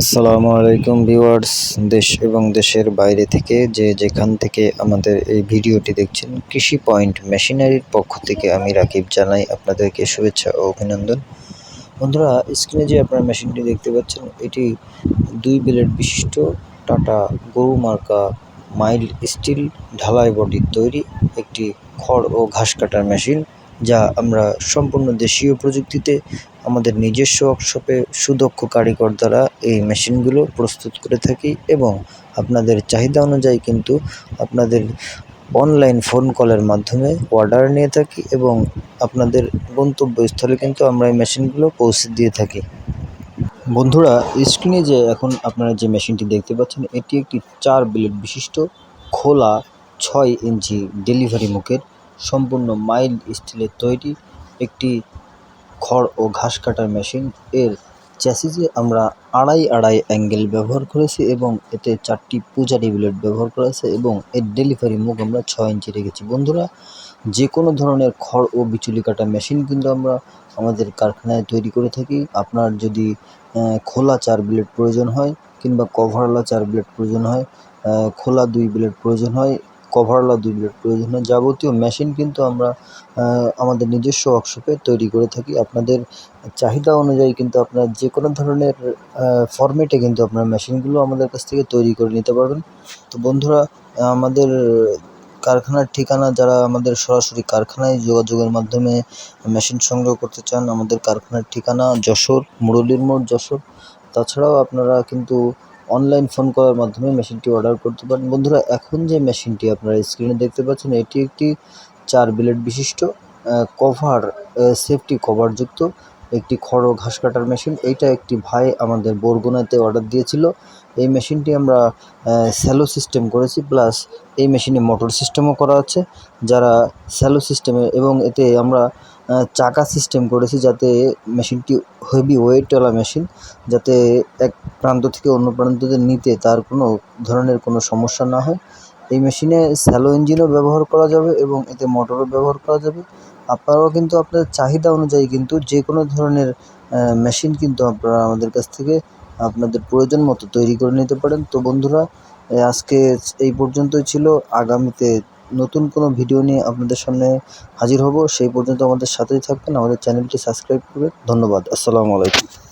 আসসালামু আলাইকুম ভিউয়ার্স, দেশ এবং দেশের বাইরে থেকে যে যেখান থেকে আমাদের এই ভিডিওটি দেখছেন, কৃষি পয়েন্ট মেশিনারির পক্ষ থেকে আমি রাকিব জানাই আপনাদেরকে শুভেচ্ছা ও অভিনন্দন। বন্ধুরা, স্ক্রিনে যে আপনার মেশিনটি দেখতে পাচ্ছেন, এটি দুই ব্লেড বিশিষ্ট টাটা গরু মার্কা মাইল স্টিল ঢালাই বডির তৈরি, একটি খড় ও ঘাস কাটার মেশিন। যা আমরা সম্পূর্ণ দেশীয় প্রযুক্তিতে আমাদের নিজস্ব ওয়ার্কশপে সুদক্ষ কারিগর দ্বারা এই মেশিনগুলো প্রস্তুত করে থাকি এবং আপনাদের চাহিদা অনুযায়ী কিন্তু আপনাদের অনলাইন ফোন কলের মাধ্যমে অর্ডার নিয়ে থাকি এবং আপনাদের গন্তব্যস্থলে কিন্তু আমরা এই মেশিনগুলো পৌঁছে দিয়ে থাকি। বন্ধুরা স্ক্রিনে যে এখন আপনারা যে মেশিনটি দেখতে পাচ্ছেন, এটি একটি চার ব্লেড বিশিষ্ট খোলা ছয় ইঞ্চি ডেলিভারি মুখের সম্পূর্ণ মাইল স্টিলের তৈরি একটি খড় ও ঘাস কাটার মেশিন। এর চ্যাসিজে আমরা আড়াই আড়াই অ্যাঙ্গেল ব্যবহার করেছি এবং এতে চারটি পূজারি ব্লেড ব্যবহার করেছে এবং এর ডেলিভারি মুখ আমরা ছয় ইঞ্চি রেখেছি। বন্ধুরা, যে কোনো ধরনের খড় ও বিচুলি কাটা মেশিন কিন্তু আমরা আমাদের কারখানায় তৈরি করে থাকি। আপনার যদি খোলা চার ব্লেড প্রয়োজন হয় কিংবা কভারওয়ালা চার ব্লেড প্রয়োজন হয় খোলা দুই ব্লেড প্রয়োজন হয় কভারওয়ালা দুই ব্লেড প্রয়োজন। হয় যাবতীয় মেশিন কিন্তু আমরা আমাদের নিজস্ব ওয়ার্কশপে তৈরি করে থাকি। আপনাদের চাহিদা অনুযায়ী কিন্তু আপনার যে কোনো ধরনের ফরম্যাটে কিন্তু আপনার মেশিনগুলো আমাদের কাছ থেকে তৈরি করে নিতে পারবেন। তো বন্ধুরা, আমাদের কারখানার ঠিকানা, যারা আমাদের সরাসরি কারখানায় যোগাযোগের মাধ্যমে মেশিন সংগ্রহ করতে চান, আমাদের কারখানার ঠিকানা যশোর, মুরলীর মোড়, যশোর। তাছাড়াও আপনারা কিন্তু অনলাইন ফোন করার মাধ্যমে মেশিনটি অর্ডার করতে পারেন। বন্ধুরা, এখন যে মেশিনটি আপনারা স্ক্রিনে দেখতে পাচ্ছেন, এটি একটি চার ব্লেড বিশিষ্ট কভার সেফটি কভারযুক্ত একটি খড় ঘাস কাটার মেশিন। এইটা একটি ভাই আমাদের বরগুনাতে অর্ডার দিয়েছিল। এই মেশিনটি আমরা স্যালো সিস্টেম করেছি প্লাস এই মেশিনে মোটর সিস্টেমও করা আছে। যারা স্যালো সিস্টেমে এবং এতে আমরা চাকা সিস্টেম করেছি যাতে মেশিনটি হেভি ওয়েটওয়ালা মেশিন, যাতে এক প্রান্ত থেকে অন্য প্রান্ততে নিতে তার কোনো ধরনের কোনো সমস্যা না হয়। এই মেশিনে স্যালো ইঞ্জিনও ব্যবহার করা যাবে এবং এতে মোটরও ব্যবহার করা যাবে। আপনারাও কিন্তু আপনাদের চাহিদা অনুযায়ী কিন্তু যে কোনো ধরনের মেশিন কিন্তু আপনারা আমাদের কাছ থেকে আপনাদের প্রয়োজন মতো তৈরি করে নিতে পারেন। তো বন্ধুরা আজকে এই পর্যন্তই ছিল। আগামীতে নতুন কোনো ভিডিও নিয়ে আপনাদের সামনে হাজির হব। সেই পর্যন্ত আমাদের সাথেই থাকবেন। আমাদের চ্যানেলটি সাবস্ক্রাইব করবেন। ধন্যবাদ। আসসালামু আলাইকুম।